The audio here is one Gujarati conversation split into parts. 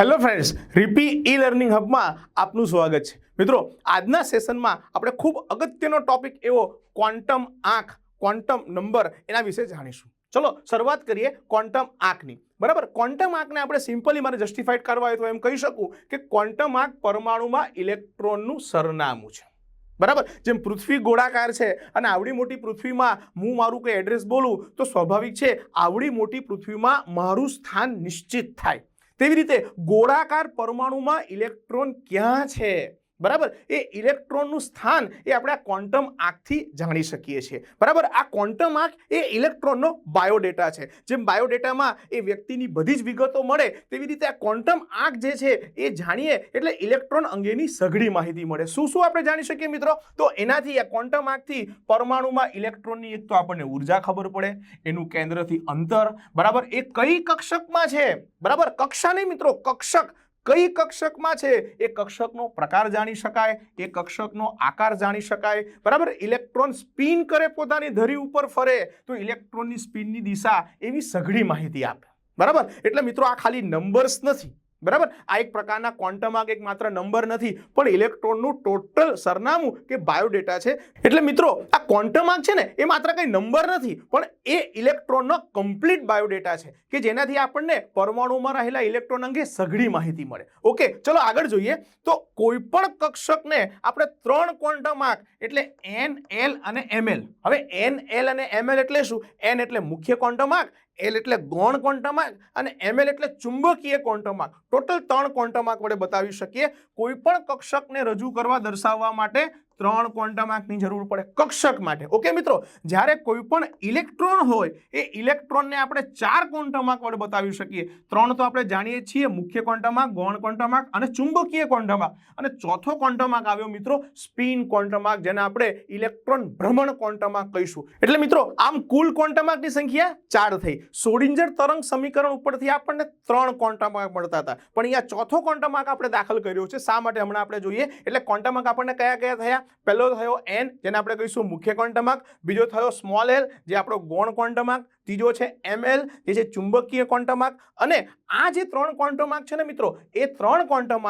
હેલો ફ્રેન્ડ્સ, રિપી ઈ લર્નિંગ હબમાં આપનું સ્વાગત છે. મિત્રો, આજના સેશનમાં આપણે ખૂબ અગત્યનો ટોપિક એવો ક્વોન્ટમ આંખ ક્વોન્ટમ નંબર એના વિશે જાણીશું. ચલો, શરૂઆત કરીએ ક્વોન્ટમ આંખની બરાબર, ક્વોન્ટમ આંકને આપણે સિમ્પલી મારે જસ્ટિફાઈડ કરવા હોય તો એમ કહી શકું કે ક્વોન્ટમ આંક પરમાણુમાં ઇલેક્ટ્રોનનું સરનામું છે. બરાબર, જેમ પૃથ્વી ગોળાકાર છે અને આવડી મોટી પૃથ્વીમાં હું મારું કોઈ એડ્રેસ બોલું તો સ્વાભાવિક છે, આવડી મોટી પૃથ્વીમાં મારું સ્થાન નિશ્ચિત થાય. તેવી રીતે ગોળાકાર પરમાણુમાં ઇલેક્ટ્રોન ક્યાં છે? બરાબર? એ ઇલેક્ટ્રોનનું સ્થાન એ આપણે આ ક્વોન્ટમ આંકથી જાણી શકીએ છીએ. બરાબર? આ ક્વોન્ટમ આંક એ ઇલેક્ટ્રોનનો બાયોડેટા છે. જેમ બાયોડેટામાં એ વ્યક્તિની બધી જ વિગતો મળે, તેવી રીતે આ ક્વોન્ટમ આંક જે છે એ જાણીએ એટલે ઇલેક્ટ્રોન અંગેની સઘળી માહિતી મળે. શું શું આપણે જાણી શકીએ મિત્રો? તો એનાથી આ ક્વોન્ટમ આંકથી પરમાણુમાં ઇલેક્ટ્રોનની એક તો આપણને ઊર્જા ખબર પડે, એનું કેન્દ્રથી અંતર, બરાબર? એ કઈ કક્ષકમાં છે? બરાબર? કક્ષા નહીં મિત્રો, કક્ષક. કઈ કક્ષકમાં છે? એ કક્ષકનો પ્રકાર જાણી શકાય, એ કક્ષકનો આકાર જાણી શકાય. બરાબર? ઇલેક્ટ્રોન સ્પિન કરે પોતાની ધરી ઉપર ફરે, તો ઇલેક્ટ્રોનની સ્પિનની દિશા એવી સઘળી માહિતી આપે. બરાબર? એટલે મિત્રો આ ખાલી નંબર્સ નથી. બરાબર? આ એક પ્રકારના ક્વોન્ટમ આંક એક માત્ર નંબર નથી, પણ ઇલેક્ટ્રોનનું ટોટલ સરનામું કે બાયોડેટા છે. એટલે મિત્રો, આ ક્વોન્ટમ આંક છે ને, એ માત્ર કંઈ નંબર નથી, પણ એ ઇલેક્ટ્રોનનો કમ્પ્લીટ બાયોડેટા છે, કે જેનાથી આપણને પરમાણુમાં રહેલા ઇલેક્ટ્રોન અંગે સઘળી માહિતી મળે. ઓકે, ચલો આગળ જોઈએ. તો કોઈપણ કક્ષકને આપણે ત્રણ ક્વોન્ટમ આંક એટલે એન એલ અને એમએલ હવે એન એલ અને એમએલ એટલે શું? એન એટલે મુખ્ય ક્વોન્ટમ આંક એલ એટલે ગૌણ ક્વોન્ટમ આંક અને એમએલ એટલે ચુંબકીય ક્વોન્ટમ આંક ટોટલ ત્રણ ક્વોન્ટમ આંક વડે બતાવી શકીએ. કોઈ પણ કક્ષકને રજૂ કરવા દર્શાવવા માટે ત્રણ ક્વોન્ટમ આંકની જરૂર પડે કક્ષક માટે. ઓકે મિત્રો? જ્યારે કોઈ પણ ઇલેક્ટ્રોન હોય, એ ઇલેક્ટ્રોનને આપણે ચાર ક્વોન્ટમ આંક વડે બતાવી શકીએ. ત્રણ તો આપણે જાણીએ છીએ, મુખ્ય ક્વોન્ટમ આંક ગૌણ ક્વોન્ટમ આંક અને ચુંબકીય ક્વોન્ટમ આંક અને ચોથો ક્વોન્ટમ આંક આવ્યો, મિત્રો સ્પિન ક્વોન્ટમ આંક જેને આપણે ઇલેક્ટ્રોન ભ્રમણ ક્વોન્ટમ આંક કહીશું. એટલે, મિત્રો, આમ કુલ ક્વોન્ટમ આંકની સંખ્યા ચાર થઈ. સોડિંજર તરંગ સમીકરણ ઉપરથી આપણને ત્રણ ક્વોન્ટમ આંક મળતા હતા. પણ અહીંયા ચોથો ક્વોન્ટમ આંક આપણે દાખલ કર્યો છે. શા માટે હમણાં આપણે જોઈએ? એટલે ક્વોન્ટમ આંક આપણને કયા કયા થયા? પહેલો થયો એન જેને આપણે કહીશું મુખ્ય ક્વોન્ટમ બીજો થયો સ્મોલ એલ જે આપણો ગૌણ કોન્ટમાંક ત્રીજો છે એમએલ જે છે ચુંબકીય ક્વોન્ટમ અને આ જે ત્રણ ક્વોન્ટમ છે ને મિત્રો, એ ત્રણ ક્વોન્ટમ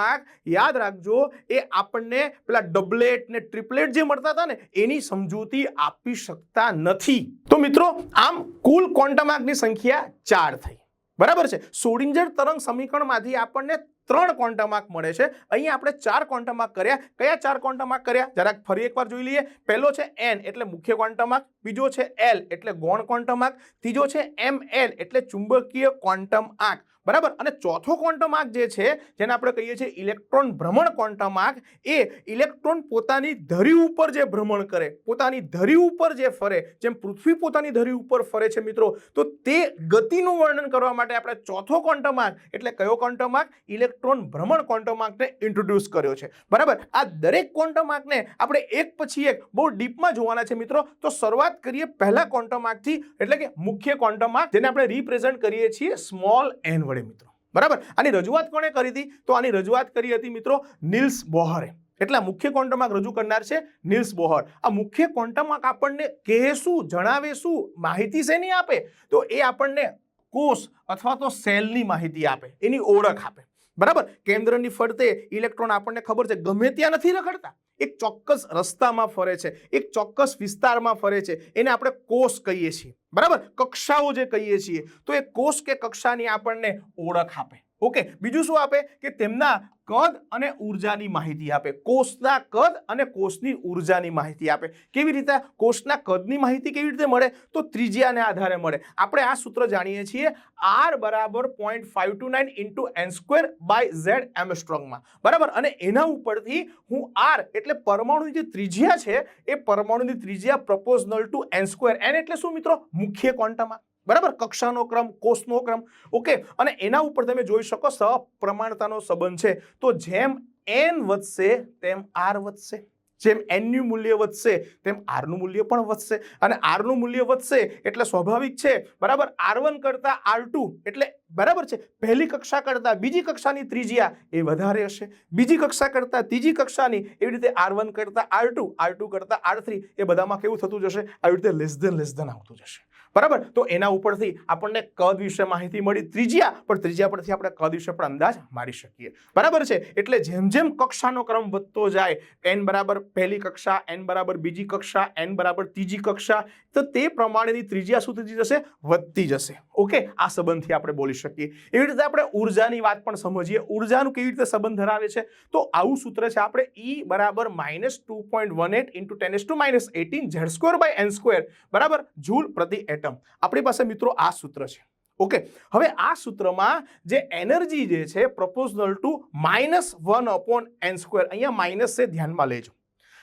યાદ રાખજો, એ આપણને પેલા ડબલેટ ને ટ્રિપલેટ જે મળતા હતા ને, એની સમજૂતી આપી શકતા નથી. તો મિત્રો, આમ કુલ ક્વોન્ટમ સંખ્યા ચાર થઈ. બરાબર છે? સોડિંજર તરંગ સમીકરણમાંથી આપણને ત્રણ ક્વોન્ટમ માર્ક મળે છે. અહીં આપણે ચાર ક્વોન્ટમ માર્ક કર્યા. કયા ચાર ક્વોન્ટમ માર્ક કર્યા? જરાક ફરી એકવાર જોઈ લઈએ. પહેલો છે એન એટલે મુખ્ય ક્વોન્ટમ આંક બીજો છે એલ એટલે ગૌણ ક્વોન્ટમ માર્ક ત્રીજો છે એમ એલ એટલે ચુંબકીય ક્વોન્ટમ આંક બરાબર? અને ચોથો ક્વોન્ટમ આંક જે છે, જેને આપણે કહીએ છીએ ઇલેક્ટ્રોન ભ્રમણ ક્વોન્ટમ આંક એ ઇલેક્ટ્રોન પોતાની ધરી ઉપર જે ભ્રમણ કરે, પોતાની ધરી ઉપર જે ફરે, જેમ પૃથ્વી પોતાની ધરી ઉપર ફરે છે મિત્રો, તો તે ગતિનું વર્ણન કરવા માટે આપણે ચોથો ક્વોન્ટમ આંક એટલે કયો ક્વોન્ટમ આંક ઇલેક્ટ્રોન ભ્રમણ ક્વોન્ટમ આંકને ઇન્ટ્રોડ્યુસ કર્યો છે. બરાબર? આ દરેક ક્વોન્ટમ આંકને આપણે એક પછી એક બહુ ડીપમાં જોવાના છે મિત્રો, તો શરૂઆત કરીએ પહેલા ક્વોન્ટમ આંકથી એટલે કે મુખ્ય ક્વોન્ટમ આંક જેને આપણે રિપ્રેઝન્ટ કરીએ છીએ સ્મોલ એન વડે મિત્રો. બરાબર? આની રજૂઆત કોણે કરી હતી? તો આની રજૂઆત કરી હતી મિત્રો નિલ્સ બોહરે. એટલે મુખ્ય ક્વોન્ટમ રજૂ કરનાર છે નિલ્સ બોહર. આ મુખ્ય ક્વોન્ટમ આપણને કહે શું જણાવે શું માહિતી શેની આપે? તો એ આપણને કોષ અથવા તો સેલની માહિતી આપે. એની ઓળખ આપે. બરાબર? કેન્દ્રની ફરતે ઇલેક્ટ્રોન આપણને ખબર છે, ગમે ત્યાં નથી રખડતા. એક ચોક્કસ રસ્તામાં ફરે છે, એક ચોક્કસ વિસ્તારમાં ફરે છે, એને આપણે કોષ કહીએ છીએ. બરાબર? કક્ષાઓ જે કહીએ છીએ, તો એ કોષ કે કક્ષાની આપણને ઓળખ આપે. ઓકે બીજું શું આપે? કે તેમના કદ અને ઉર્જાની માહિતી આપે. કોષના કદ અને કોષની ઉર્જાની માહિતી આપે. કેવી રીતે? કોષના કદની માહિતી કેવી રીતે મળે? તો ત્રિજ્યાને આધારે મળે. આપણે આ સૂત્ર જાણીએ છીએ આર બરાબર point five two nine into N square by Z એમસ્ટ્રોંગમાં બરાબર? અને એના ઉપરથી હું આર એટલે પરમાણુની જે ત્રિજ્યા છે, એ પરમાણુની ત્રિજ્યા proportional to N square N એટલે શું મિત્રો? મુખ્ય ક્વોન્ટમમાં બરાબર? કક્ષાનો ક્રમ, કોષનો ક્રમ. ઓકે, અને એના ઉપર તમે જોઈ શકો સપ્રમાણતાનો સંબંધ છે. તો જેમ એન વધશે, તેમ આર વધશે. જેમ એનનું મૂલ્ય વધશે, તેમ આરનું મૂલ્ય પણ વધશે. અને આરનું મૂલ્ય વધશે એટલે સ્વાભાવિક છે, બરાબર? આર વન કરતાં આર ટુ એટલે બરાબર છે. પહેલી કક્ષા કરતાં બીજી કક્ષાની ત્રિજ્યા એ વધારે હશે. બીજી કક્ષા કરતાં ત્રીજી કક્ષાની એવી રીતે આર વન કરતાં આર ટુ આર ટુ કરતાં આર થ્રી એ બધામાં કેવું થતું જશે? આવી રીતે લેસ ધેન લેસ ધેન આવતું જશે. બરાબર? તો એના ઉપરથી આપણને કદ વિશે માહિતી મળી, ત્રિજ્યા, પણ ત્રિજ્યા પરથી આપણે કદ વિશે પણ અંદાજ મારી શકીએ. બરાબર છે? એટલે જેમ જેમ કક્ષાનો ક્રમ વધતો જાય એન બરાબર પહેલી કક્ષા એન બરાબર બીજી કક્ષા એન બરાબર ત્રીજી કક્ષા, તો તે પ્રમાણેની ત્રિજ્યા શું થતી જશે, વધતી જશે. ઓકે? આ સંબંધથી આપણે બોલી શકીએ. એવી રીતે આપણે ઉર્જાની વાત પણ સમજીએ. ઉર્જાનું કેવી રીતે સંબંધ ધરાવે છે? તો આવું સૂત્ર છે આપણે ઈ બરાબર minus two point one eight into ten to minus eighteen Z square by N square બરાબર? જૂલ પ્રતિ એટમ આપણી પાસે મિત્રો આ સૂત્ર છે. ઓકે? હવે આ સૂત્રમાં જે એનર્જી જે છે proportional to minus one upon N square અહીંયા માઇનસ છે, ધ્યાનમાં લેજો.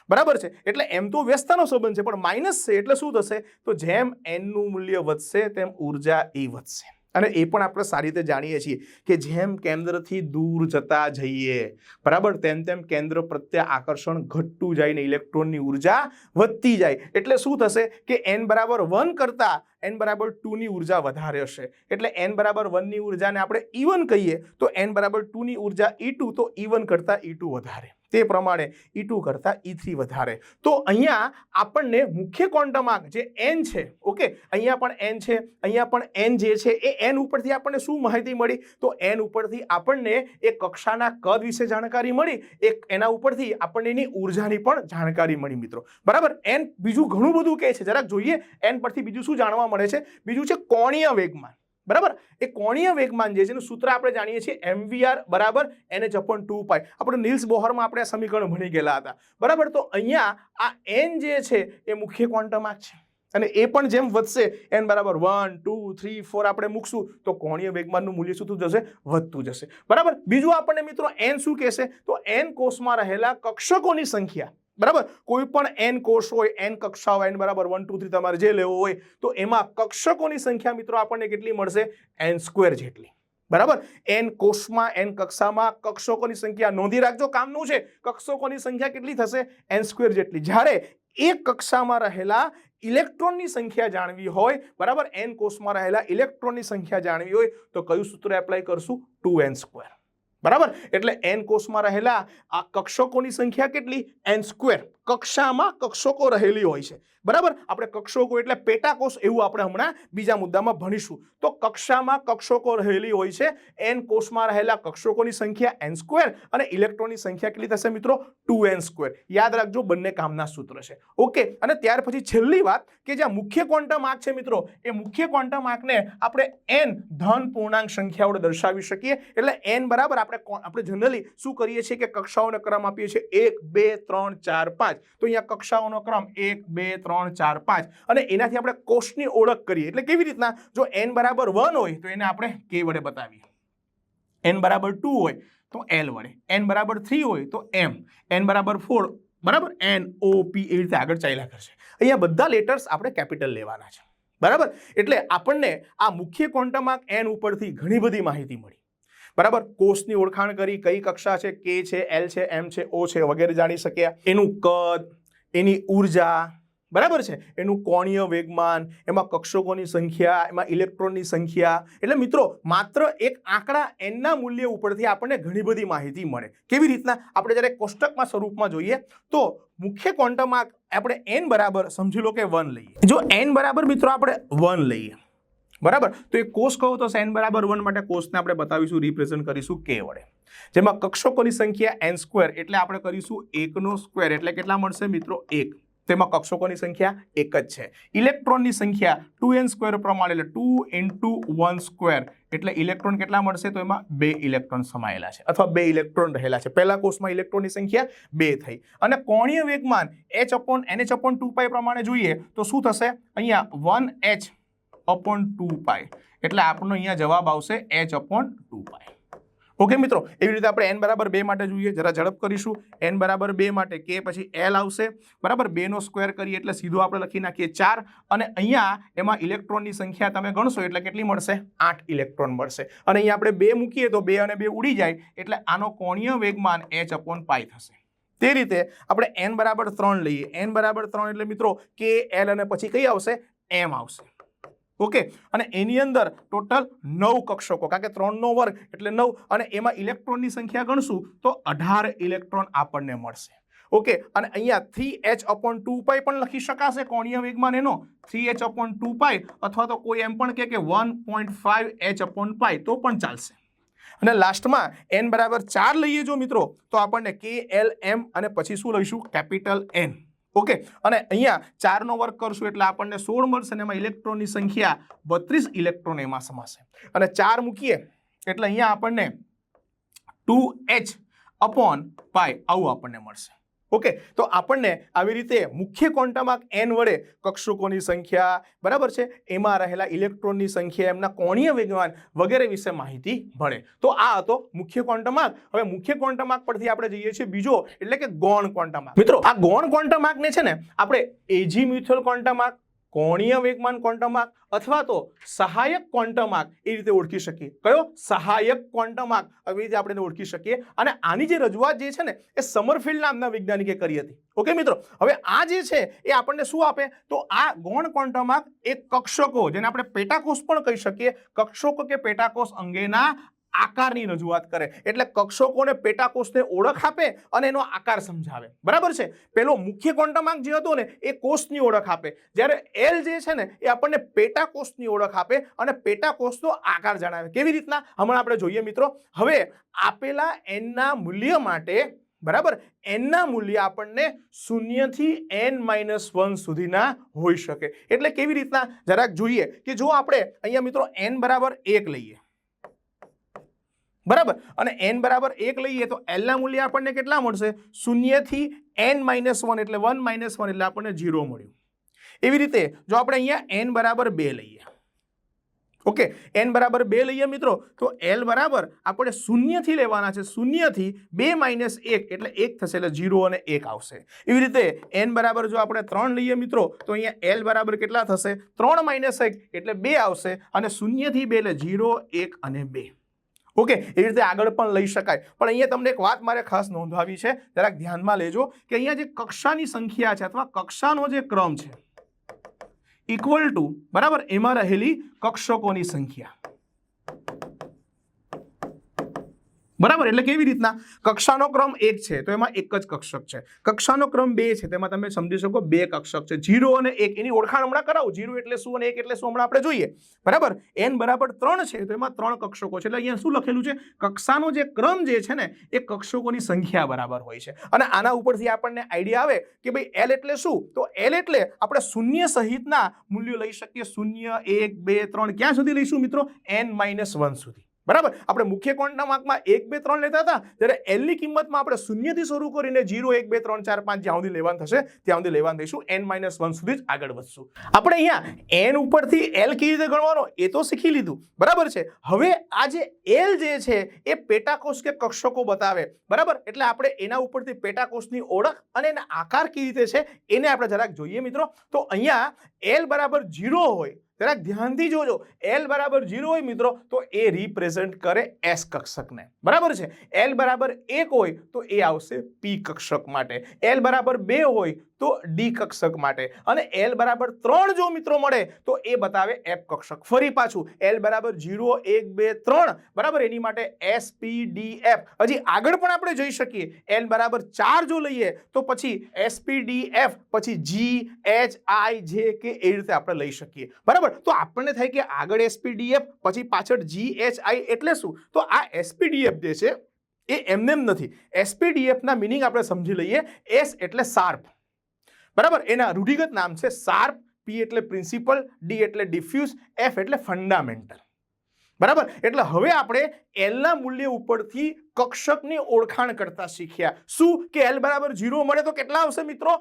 બરાબર છે? એટલે એમ તો વ્યસ્તનો સંબંધ છે, પણ માઇનસ છે એટલે શું થશે? તો જેમ એનનું મૂલ્ય વધશે, તેમ ઊર્જા એ વધશે. અને એ પણ આપણે સારી રીતે જાણીએ છીએ કે જેમ કેન્દ્રથી દૂર જતા જઈએ, બરાબર? તેમ તેમ કેન્દ્ર પ્રત્યે આકર્ષણ ઘટતું જાય ને ઇલેક્ટ્રોનની ઊર્જા વધતી જાય. એટલે શું થશે કે એન બરાબર વન કરતાં એન બરાબર ટુની ઊર્જા વધારે હશે. એટલે એન બરાબર વનની ઉર્જાને આપણે ઇવન કહીએ, તો એન બરાબર ટુની ઊર્જા ઈ ટુ તો ઇવન કરતાં ઈ ટુ વધારે. તે પ્રમાણે ઈ ટુ કરતાં ઈ થ્રી વધારે. તો અહીંયા આપણને મુખ્ય ક્વોન્ટમાંક જે એન છે ઓકે અહીંયા પણ એન છે, અહીંયા પણ એન જે છે, એ એન ઉપરથી આપણને શું માહિતી મળી? તો એન ઉપરથી આપણને એ કક્ષાના કદ વિશે જાણકારી મળી, એક એના ઉપરથી આપણને એની ઉર્જાની પણ જાણકારી મળી મિત્રો. બરાબર? એન બીજું ઘણું બધું કહે છે. જરાક જોઈએ એન પરથી બીજું શું જાણવા મળે છે. બીજું છે કોણીય વેગમાન. બરાબર? એ કોણીય વેગમાન જે છે એનું સૂત્ર આપણે જાણીએ છીએ એમવીઆર બરાબર એનએચ અપોન ટુ પાય આપણે નિલ્સ બોહરમાં આપણે આ સમીકરણ ભણી ગયેલા હતા. બરાબર? તો અહીંયા આ એન જે છે એ મુખ્ય ક્વોન્ટમ છે. અને એ પણ જેમ વધશે, એન બરાબર વન, ટુ, થ્રી, ફોર આપણે મૂકશું, તો કોણીય વેગમાનનું મૂલ્ય શું થતું જશે? વધતું જશે. બરાબર? બીજું આપણને મિત્રો એન શું કહેશે? તો એન કોષમાં રહેલા કક્ષકોની સંખ્યા. બરાબર? કોઈ પણ એન કોષ હોય એન કક્ષા હોય એન બરાબર વન ટુ થ્રી તમારે જે લેવો હોય, તો એમાં કક્ષકોની સંખ્યા મિત્રો આપણને કેટલી મળશે? એન સ્ક્વેર જેટલી. બરાબર? એન કોષમાં એન કક્ષામાં કક્ષકોની સંખ્યા નોંધી રાખજો. કામનું છે. કક્ષકોની સંખ્યા કેટલી થશે? એન સ્ક્વેર જેટલી. જ્યારે એક કક્ષામાં રહેલા ઇલેક્ટ્રોનની સંખ્યા જાણવી હોય, બરાબર? એન કોષમાં રહેલા ઇલેક્ટ્રોનની સંખ્યા જાણવી હોય, તો કયું સૂત્ર એપ્લાય કરશું? ટુ એન સ્ક્વેર બરાબર? એટલે એન કોષમાં રહેલા આ કક્ષકોની સંખ્યા કેટલી? એન સ્ક્વેર કક્ષામાં કક્ષકો રહેલી હોય છે. બરાબર? આપણે કક્ષકો એટલે પેટાકોષ એવું આપણે હમણાં બીજા મુદ્દામાં ભણીશું. તો કક્ષામાં કક્ષકો રહેલી હોય છે. એન કોષમાં રહેલા કક્ષકોની સંખ્યા એન સ્ક્વેર અને ઇલેક્ટ્રોનની સંખ્યા કેટલી થશે મિત્રો? ટુ એન સ્ક્વેર યાદ રાખજો, બંને કામના સૂત્ર છે. ઓકે? અને ત્યાર પછી છેલ્લી વાત કે જ્યાં મુખ્ય ક્વોન્ટમ આંક છે મિત્રો, એ મુખ્ય ક્વોન્ટમ આંકને આપણે એન ધન પૂર્ણાંક સંખ્યા વડે દર્શાવી શકીએ. એટલે એન બરાબર આપણે આપણે જનરલી શું કરીએ છીએ કે કક્ષાઓને ક્રમ આપીએ છીએ? એક, બે, ત્રણ, ચાર, પાંચ. તો અહીંયા કક્ષાઓનો ક્રમ એક, બે, ત્રણ, ચાર, પાંચ. અને એનાથી આપણે કોષની ઓળખ કરીએ. એટલે કેવી રીતના? જો એન બરાબર વન હોય, તો એને આપણે કે વડે બતાવીએ. એન બરાબર ટુ હોય, તો એલ વડે. એન બરાબર થ્રી હોય, તો એમ એન બરાબર ફોર બરાબર? એન ઓ પી એવી રીતે આગળ ચાલ્યા કરશે. અહીંયા બધા લેટર્સ આપણે કેપિટલ લેવાના છે. બરાબર? એટલે આપણને આ મુખ્ય ક્વોન્ટમ એન ઉપરથી ઘણી બધી માહિતી મળી. બરાબર? કોષની ઓળખાણ કરી કઈ કક્ષા છે, કે છે, એલ છે, એમ છે, ઓ છે વગેરે જાણી શક્યા એનું કદ, એની ઊર્જા બરાબર છે? એનું કોણીય વેગમાન, એમાં કક્ષકોની સંખ્યા, એમાં ઇલેક્ટ્રોનની સંખ્યા. એટલે મિત્રો, માત્ર એક આંકડા એનના મૂલ્ય ઉપરથી આપણને ઘણી બધી માહિતી મળે. કેવી રીતના? આપણે જ્યારે કોષ્ટકમાં સ્વરૂપમાં જોઈએ, તો મુખ્ય ક્વોન્ટમમાં આપણે એન બરાબર, સમજી લો કે વન લઈએ. જો એન બરાબર મિત્રો, આપણે વન લઈએ. બરાબર? તો એ કોષ કહો તો એન બરાબર વન માટે કોષને આપણે બતાવીશું રિપ્રેઝન્ટ કરીશું કે વડે. જેમાં કક્ષકોની સંખ્યા એન સ્ક્વેર એટલે આપણે કરીશું એકનો સ્ક્વેર એટલે કેટલા મળશે મિત્રો? એક. તેમાં કક્ષકોની સંખ્યા એક જ છે. ઇલેક્ટ્રોનની સંખ્યા ટુ એન સ્ક્વેર પ્રમાણે એટલે ટુ ઇન્ટુ વન સ્ક્વેર એટલે ઇલેક્ટ્રોન કેટલા મળશે? તો એમાં બે ઇલેક્ટ્રોન સમાયેલા છે. અથવા બે ઇલેક્ટ્રોન રહેલા છે. પહેલા કોષમાં ઇલેક્ટ્રોનની સંખ્યા બે થઈ. અને કોણીય વેગમાન H upon N H upon two pi પ્રમાણે જોઈએ તો શું થશે? અહીંયા one H upon two pi એટલે આપણનો અહીંયા જવાબ આવશે H upon two pi okay મિત્રો, એવી રીતે આપણે એન બરાબર બે માટે જોઈએ. જરા ઝડપ કરીશું. એન બરાબર બે માટે કે પછી એલ આવશે. બરાબર બેનો સ્ક્વેર કરીએ એટલે સીધું આપણે લખી નાખીએ ચાર. અને અહીંયા એમાં ઇલેક્ટ્રોનની સંખ્યા તમે ગણશો એટલે કેટલી મળશે? આઠ ઇલેક્ટ્રોન મળશે. અને અહીંયા આપણે બે મૂકીએ તો બે અને બે ઉડી જાય. એટલે આનો કોણીય વેગમાન એચ અપોન પાય થશે. તે રીતે આપણે એન બરાબર ત્રણ લઈએ. એન બરાબર ત્રણ એટલે મિત્રો કે એલ અને પછી કઈ આવશે? એમ આવશે. ઓકે અને એની અંદર ટોટલ નવ કક્ષકો, કારણ કે ત્રણનો વર્ગ એટલે નવ, અને એમાં ઇલેક્ટ્રોનની સંખ્યા ગણશું તો અઢાર ઇલેક્ટ્રોન આપણને મળશે. ઓકે અને અહીંયા three H upon two pi પણ લખી શકાશે કોણીય વેગમાન એનો. Three H upon two pi અથવા તો કોઈ એમ પણ કહે કે one point five H upon pi તો પણ ચાલશે. અને લાસ્ટમાં એન બરાબર ચાર લઈએ જો મિત્રો, તો આપણને કે એલ એમ અને પછી શું લઈશું? કેપિટલ એન ઓકે, અને અહીંયા ચારનો વર્ક કરશું એટલે આપણને સોળ મળશે અને એમાં ઇલેક્ટ્રોનની સંખ્યા બત્રીસ ઇલેક્ટ્રોન એમાં સમાશે. અને ચાર મૂકીએ એટલે અહીંયા આપણને ટુ એચ અપોન પાય આવું આપણને મળશે. ઓકે તો આપણને આવી રીતે મુખ્ય ક્વોન્ટમાક એન વડે કક્ષકોની સંખ્યા બરાબર છે? એમાં રહેલા ઇલેક્ટ્રોનની સંખ્યા એમના કોણીય વેગમાન વગેરે વિશે માહિતી મળે તો આ હતો મુખ્ય ક્વોન્ટમાર્ક હવે મુખ્ય ક્વોન્ટમાર્ક પરથી આપણે જઈએ છીએ બીજો એટલે કે ગૌણ ક્વોન્ટમાર્ક મિત્રો આ ગૌણ ક્વોન્ટમાર્કને છે ને આપણે એજી મ્યુચ્યુઅલ ક્વોન્ટમાક કોણીય વેગમાન ક્વોન્ટમાક અથવા તો સહાયક ક્વોન્ટમાક એ રીતે ઓળખી શકીએ. કયો? સહાયક ક્વોન્ટમાર્ક આવી રીતે આપણે ઓળખી શકીએ. અને આની જે રજૂઆત જે છે ને, એ સમરફિલ્ડ નામના વૈજ્ઞાનિકે કરી હતી. ઓકે મિત્રો? હવે આ જે છે, એ આપણને શું આપે? તો આ ગૌણ ક્વોન્ટમાક એ કક્ષકો, જેને આપણે પેટાકોષ પણ કહી શકીએ, કક્ષકો કે પેટાકોષ અંગેના આકારની રજૂઆત કરે. એટલે કક્ષકોને પેટાકોષને ઓળખ આપે અને એનો આકાર સમજાવે. બરાબર છે? પેલો મુખ્ય ક્વોન્ટમાક જે હતો ને, એ કોષની ઓળખ આપે. જ્યારે એલ જે છે ને, એ આપણને પેટાકોષની ઓળખ આપે અને પેટાકોષનો આકાર જણાવે. કેવી રીતના? હમણાં આપણે જોઈએ મિત્રો. હવે આપેલા એનના મૂલ્ય માટે, બરાબર? એનના મૂલ્ય આપણને શૂન્યથી એન માઇનસ વન સુધીના હોઈ શકે. એટલે કેવી રીતના? જરાક જોઈએ કે જો આપણે, અહીંયા મિત્રો એન બરાબર એક લઈએ. બરાબર? અને એન બરાબર એક લઈએ તો એલના મૂલ્ય આપણને કેટલા મળશે? શૂન્યથી એન માઇનસ વન એટલે વન માઇનસ વન એટલે આપણને ઝીરો મળ્યું. એવી રીતે જો આપણે અહીંયા એન બરાબર બે લઈએ. ઓકે? એન બરાબર બે લઈએ મિત્રો, તો એલ બરાબર આપણે શૂન્યથી લેવાના છે. શૂન્યથી બે માઇનસ એક એટલે એક થશે એટલે ઝીરો અને એક આવશે. એવી રીતે એન બરાબર જો આપણે ત્રણ લઈએ મિત્રો, તો અહીંયા એલ બરાબર કેટલા થશે? ત્રણ માઇનસ એક એટલે બે આવશે અને શૂન્યથી બે એટલે ઝીરો એક અને બે. ઓકે એ રીતે આગળ પણ લઈ શકાય. પણ અહીંયા તમને એક વાત મારે ખાસ નોંધાવી છે, જરાક ધ્યાનમાં લેજો કે અહીંયા જે કક્ષાની સંખ્યા છે અથવા કક્ષાનો જે ક્રમ છે ઇક્વલ ટુ બરાબર, એમાં રહેલી કક્ષકોની સંખ્યા. બરાબર? એટલે કેવી રીતના? કક્ષાનો ક્રમ એક છે, તો એમાં એક જ કક્ષક છે. કક્ષાનો ક્રમ બે છે તેમાં તમે સમજી શકો બે કક્ષક છે. જીરો અને એક, એની ઓળખાણ હમણાં કરાવું. જીરો એટલે શું અને એક એટલે શું હમણાં આપણે જોઈએ. બરાબર? એન બરાબર ત્રણ છે, તો એમાં ત્રણ કક્ષકો છે. એટલે અહીંયા શું લખેલું છે? કક્ષાનો જે ક્રમ જે છે ને, એ કક્ષકોની સંખ્યા બરાબર હોય છે. અને આના ઉપરથી આપણને આઈડિયા આવે કે ભાઈ એલ એટલે શું? તો એલ એટલે આપણે શૂન્ય સહિતના મૂલ્યો લઈ શકીએ. શૂન્ય, એક, બે, ત્રણ. ક્યાં સુધી લઈશું મિત્રો? એન માઇનસ વન સુધી. બરાબર? આપણે મુખ્ય ક્વોન્ટમાકમાં એક, બે, ત્રણ લેતા હતા, ત્યારે એલની કિંમતમાં આપણે શૂન્યથી શરૂ કરીને જીરો, એક, બે, ત્રણ, ચાર, પાંચ જ્યાં સુધી લેવાનું થશે, ત્યાં સુધી લેવાનું દઈશું. એન માઇનસ વન સુધી જ આગળ વધશું. આપણે અહીંયા એન ઉપરથી એલ કેવી રીતે ગણવાનો, એ તો શીખી લીધું. બરાબર છે? હવે આ જે એલ જે છે, એ પેટાકોષ કે કક્ષકો બતાવે. બરાબર? એટલે આપણે એના ઉપરથી પેટાકોષની ઓળખ અને એના આકાર કેવી રીતે છે, એને આપણે જરાક જોઈએ મિત્રો. તો અહીંયા એલ બરાબર જીરો હોય જરાક ધ્યાનથી જોજો. એલ બરાબર જીરો હોય મિત્રો, તો એ રિપ્રેઝન્ટ કરે એસ કક્ષકને. બરાબર છે? એલ બરાબર એક હોય, તો એ આવશે પી કક્ષક માટે. એલ બરાબર બે હોય, તો ડી કક્ષક માટે. અને એલ બરાબર ત્રણ જો મિત્રો મળે, તો એ બતાવે એફ કક્ષક. ફરી પાછું. એલ બરાબર જીરો એક, બે, ત્રણ. બરાબર? એની માટે એસ પી ડી એફ હજી આગળ પણ આપણે જોઈ શકીએ. એલ બરાબર ચાર જો લઈએ, તો પછી એસ પી ડી એફ પછી જી એચ આઈ જે કે એ રીતે આપણે લઈ શકીએ. બરાબર? તો આપણને થાય કે આગળ એસપીડીએફ પછી પાછળ જી એચ એટલે શું? તો આ એસપીડીએફ જે છે, એ એમને એમ નથી. એસપીડીએફના મિનિંગ આપણે સમજી લઈએ. એસ એટલે શાર્પ બરાબર? એના રૂઢિગત નામ છે શાર્પ પી એટલે પ્રિન્સિપલ ડી એટલે ડિફ્યુઝ એફ એટલે ફંડામેન્ટલ બરાબર? એટલે હવે આપણે એલના મૂલ્ય ઉપરથી કક્ષકની ઓળખાણ કરતા શીખ્યા. શું? કે એલ બરાબર ઝીરો મળે તો કેટલા આવશે મિત્રો?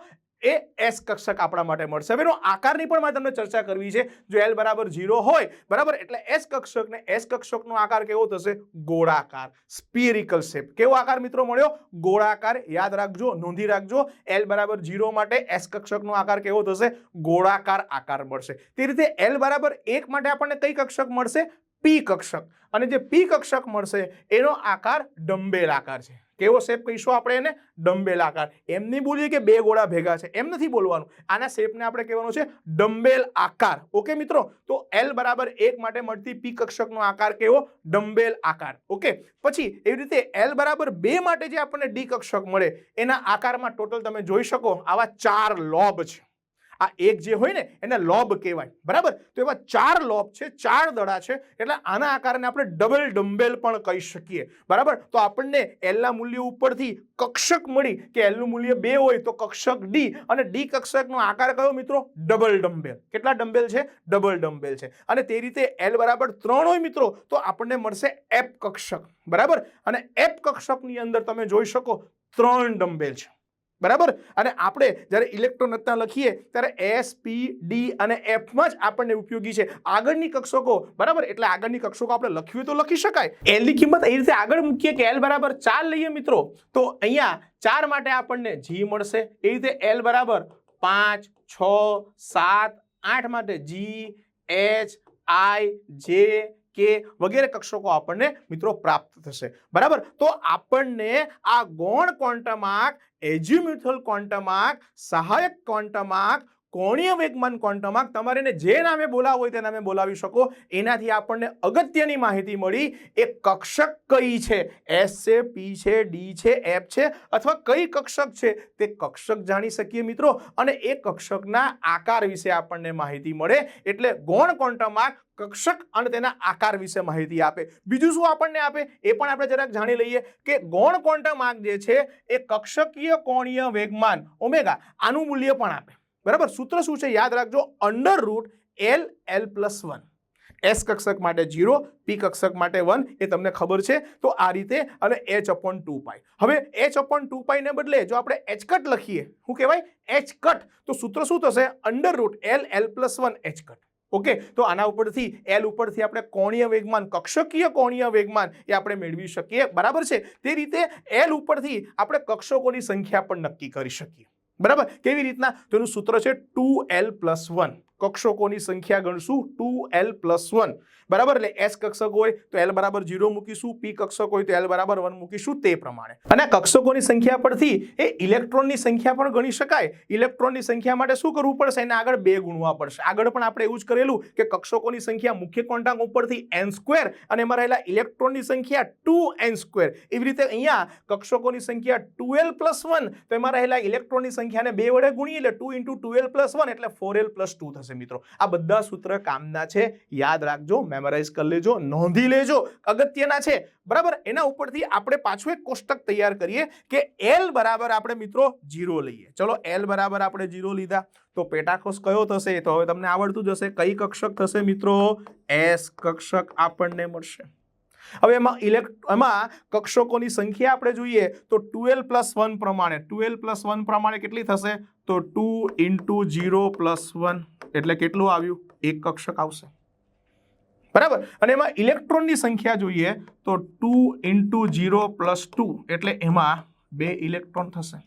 એ એસ કક્ષક આપણા માટે મળશે. હવે એનો આકારની પણ મારે તમને ચર્ચા કરવી છે. જો એલ બરાબર ઝીરો હોય, બરાબર? એટલે એસ કક્ષકને એસ કક્ષકનો આકાર કેવો થશે? ગોળાકાર. સ્પિરિકલ શેપ કેવો આકાર મિત્રો મળ્યો? ગોળાકાર. યાદ રાખજો, નોંધી રાખજો. એલ બરાબર ઝીરો માટે એસ કક્ષકનો આકાર કેવો થશે? ગોળાકાર આકાર મળશે. તે રીતે એલ બરાબર એક માટે આપણને કઈ કક્ષક મળશે? પી કક્ષક. અને જે પી કક્ષક મળશે, એનો આકાર ડંબેલ આકાર છે. કેવો શેપ કહીશું આપણે એને? ડમ્બેલ આકાર. એમ નહીં બોલીએ કે બે ગોળા ભેગા છે. એમ નથી બોલવાનું. આના શેપને આપણે કહેવાનું છે ડમ્બેલ આકાર. ઓકે મિત્રો? તો એલ બરાબર એક માટે મળતી પી કક્ષકનો આકાર કેવો? ડમ્બેલ આકાર. ઓકે? પછી એવી રીતે એલ બરાબર બે માટે જે આપણને ડી કક્ષક મળે, એના આકારમાં ટોટલ તમે જોઈ શકો આવા ચાર લોબ છે. આ એક જે હોય ને, એને લોબ કહેવાય. બરાબર? તો એવા ચાર લોબ છે, ચાર દડા છે, એટલે આના આકારને આપણે ડબલ ડમ્બેલ પણ કહી શકીએ. બરાબર? તો આપણને એલના મૂલ્ય ઉપરથી કક્ષક મળી કે એલનું મૂલ્ય બે હોય તો કક્ષક ડી અને ડી કક્ષકનો આકાર કયો મિત્રો? Double dumbbell. કેટલા ડમ્બેલ છે? ડબલ ડમ્બેલ છે. અને તે રીતે એલ બરાબર ત્રણ હોય મિત્રો, તો આપણને મળશે એપ કક્ષક. બરાબર? અને એપ કક્ષકની અંદર તમે જોઈ શકો ત્રણ ડમ્બેલ છે. બરાબર? અને આપણે જ્યારે ઇલેક્ટ્રોન રચના લખીએ, ત્યારે એસ પી ડી અને એફમાં જ આપણને ઉપયોગી છે. આગળની કક્ષકો બરાબર? એટલે આગળની કક્ષકો આપણે લખ્યું તો લખી શકાય. એલની કિંમત એ રીતે આગળ મૂકીએ કે એલ બરાબર ચાર લઈએ મિત્રો. તો અહીંયા ચાર માટે આપણને જી મળશે. એ રીતે એલ બરાબર પાંચ, છ, સાત, આઠ માટે જી એચ આઈ જે કે વગેરે કક્ષકો આપણને મિત્રો પ્રાપ્ત થશે. બરાબર? તો આપણને આ ગૌણ ક્વોન્ટમ આંક એજ્યુમ્યુથલ ક્વોન્ટમ આંક સહાયક ક્વોન્ટમ આંક કોણીય વેગમાન ક્વોન્ટમમાં તમારે એને જે નામે બોલાવવું હોય તે નામે બોલાવી શકો. એનાથી આપણને અગત્યની માહિતી મળી એ કક્ષક કઈ છે? એસ છે પી છે ડી છે એફ છે અથવા કઈ કક્ષક છે તે કક્ષક જાણી શકીએ મિત્રો. અને એ કક્ષકના આકાર વિશે આપણને માહિતી મળે. એટલે ગૌણ ક્વોન્ટમમાં કક્ષક અને તેના આકાર વિશે માહિતી આપે. બીજું શું આપણને આપે? એ પણ આપણે જરાક જાણી લઈએ કે ગૌણ ક્વોન્ટમ આંક જે છે એ કક્ષકીય કોણીય વેગમાન, ઓમેગા, આનું મૂલ્ય પણ આપે. બરાબર? સૂત્ર શું છે? યાદ રાખજો under root L L plus one S કક્ષક માટે જીરો પી કક્ષક માટે વન એ તમને ખબર છે. તો આ રીતે અને એચ અપોન ટુ પાઈ હવે એચ અપોન ટુ પાઈને બદલે જો આપણે એચ કટ લખીએ, શું કહેવાય? એચ કટ તો સૂત્ર શું થશે? Under root L L plus one H cut okay? તો આના ઉપરથી એલ ઉપરથી આપણે કોણીય વેગમાન, કક્ષકીય કોણીય વેગમાન એ આપણે મેળવી શકીએ. બરાબર છે? તે રીતે એલ ઉપરથી આપણે કક્ષકોની સંખ્યા પણ નક્કી કરી શકીએ. બરાબર? કેવી રીતના? તો એનું સૂત્ર છે ટુ એલ પ્લસ વન. કક્ષકોની સંખ્યા ગણશું ટુ એલ પ્લસ વન. બરાબર? એટલે એસ કક્ષક હોય તો એલ બરાબર ઝીરો મૂકીશું પી કક્ષક હોય તો એલ બરાબર વન મૂકીશું, તે પ્રમાણે. અને કક્ષકોની સંખ્યા પરથી એ ઇલેક્ટ્રોનની સંખ્યા પણ ગણી શકાય. ઇલેક્ટ્રોનની સંખ્યા માટે શું કરવું પડશે? એને આગળ બે ગુણવા પડશે. આગળ પણ આપણે એવું જ કરેલું કે કક્ષકોની સંખ્યા મુખ્ય ક્વોન્ટાંક ઉપરથી એન સ્ક્વેર અને એમાં રહેલા ઇલેક્ટ્રોનની સંખ્યા ટુ એન સ્ક્વેર એવી રીતે અહીંયા કક્ષકોની સંખ્યા ટુ પ્લસ વન તો એમાં રહેલા ઇલેક્ટ્રોનની સંખ્યાને બે વડે ગુણીએ એટલે two into two plus one એટલે ફોર એલ પ્લસ ટુ થશે મિત્રો. આ બધા સૂત્ર કામના છે. યાદ રાખજો. મેમરાઇઝ કરી લેજો, નોંધી લેજો, અગત્યના છે. બરાબર? એના ઉપરથી આપણે પાછું એક કોષ્ટક તૈયાર કરીએ કે એલ બરાબર આપણે મિત્રો જીરો લઈએ. ચલો એલ બરાબર આપણે જીરો લીધા. તો પેટાકોષ કયો થશે? તો હવે તમને આવડતું જશે કઈ કક્ષક થશે મિત્રો? એસ કક્ષક આપણને મળશે. હવે એમાં ઇલેક્ટ એમાં કક્ષકોની સંખ્યા આપણે જોઈએ તો ટ્વેલ્વ પ્લસ વન પ્રમાણે ટ્વેલ્વ પ્લસ વન પ્રમાણે કેટલી થશે? તો two into zero plus one એટલે કેટલું આવ્યું? એક કક્ષક આવશે. બરાબર? અને એમાં ઇલેક્ટ્રોનની સંખ્યા જોઈએ તો two into zero plus two એટલે એમાં બે ઇલેક્ટ્રોન થશે.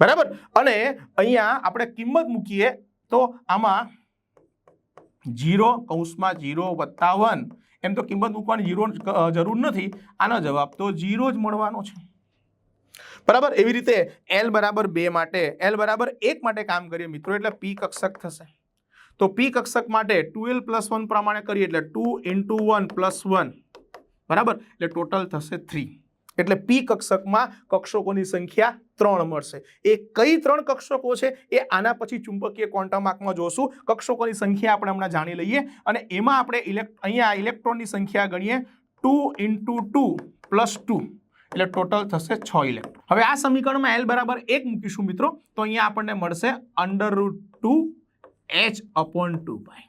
બરાબર? અને અહીંયા આપણે કિંમત મૂકીએ તો આમાં જીરો કૌંસમાં જીરો વત્તા વન એમ તો કિંમત મૂકવાની જીરો જરૂર નથી. આનો જવાબ તો જીરો જ મળવાનો છે. બરાબર? એવી રીતે એલ બરાબર બે માટે એલ બરાબર એક માટે કામ કરીએ મિત્રો, એટલે પી કક્ષક થશે. તો પી કક્ષક માટે ટ્વેલ્વ પ્લસ વન પ્રમાણે કરીએ એટલે two into one plus one બરાબર? એટલે ટોટલ થશે થ્રી એટલે પી કક્ષકમાં કક્ષકોની સંખ્યા ત્રણ મળશે. એ કઈ ત્રણ કક્ષકો છે? એ આના પછી ચુંબકીય ક્વોન્ટમ આંકમાં જોશું. કક્ષકોની સંખ્યા આપણે હમણાં જાણી લઈએ. અને એમાં આપણે ઇલેક્ટ અહીંયા ઇલેક્ટ્રોનની સંખ્યા ગણીએ two into two plus two એટલે ટોટલ થશે છ ઇલેક્ટ્રોન હવે આ સમીકરણમાં એલ બરાબર એક મૂકીશું મિત્રો. તો અહીંયા આપણને મળશે under root two H upon two pi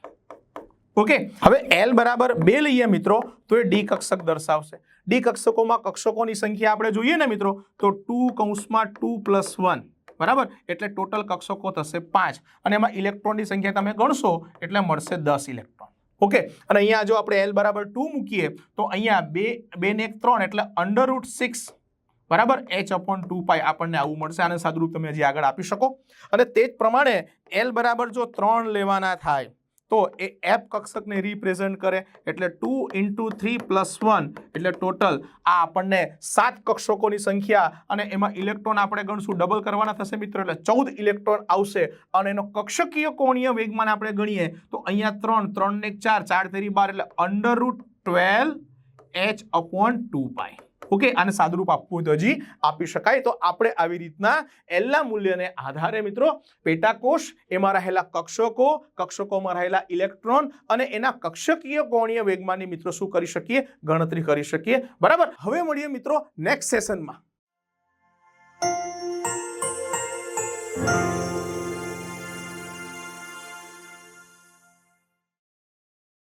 okay હવે એલ બરાબર બે લઈએ મિત્રો, તો એ ડી કક્ષક દર્શાવશે. ડી કક્ષકોમાં કક્ષકોની સંખ્યા આપણે જોઈએ ને મિત્રો, તો ટુ કૌંસમાં ટુ પ્લસ વન બરાબર? એટલે ટોટલ કક્ષકો થશે પાંચ. અને એમાં ઇલેક્ટ્રોનની સંખ્યા તમે ગણશો, એટલે મળશે દસ ઇલેક્ટ્રોન. ઓકે અને અહીંયા જો આપણે એલ બરાબર ટુ મૂકીએ, તો અહીંયા બે બે ને ત્રણ, એટલે અંડર રૂટ સિક્સ બરાબર? એચ અપોન ટુ પાઈ આપણને આવું મળશે. આને સાદુરૂપ તમે હજી આગળ આપી શકો. અને તે જ પ્રમાણે એલ બરાબર જો ત્રણ લેવાના થાય, તો એ એફ કક્ષકને રિપ્રેઝન્ટ કરે. એટલે two into three plus one એટલે ટોટલ આ આપણને સાત કક્ષકોની સંખ્યા અને એમાં ઇલેક્ટ્રોન આપણે ગણશું. ડબલ કરવાના થશે મિત્રો, એટલે ચૌદ ઇલેક્ટ્રોન આવશે. અને એનો કક્ષકીય કોણીય વેગમાન આપણે ગણીએ, તો અહીંયા ત્રણ ત્રણ ને ચાર ચાર તેરી બાર, એટલે under root twelve H upon two pi okay, આને સાદુરૂપ આપવું હોય તો હજી આપી શકાય. તો આપણે આવી રીતના એલના મૂલ્યને આધારે મિત્રો, પેટાકોષ, એમાં રહેલા કક્ષકો, કક્ષકોમાં રહેલા ઇલેક્ટ્રોન અને એના કક્ષકીય કોણીય વેગમાનની મિત્રો શું કરી શકીએ? ગણતરી કરી શકીએ. બરાબર? હવે મળીએ મિત્રો નેક્સ્ટ સેશનમાં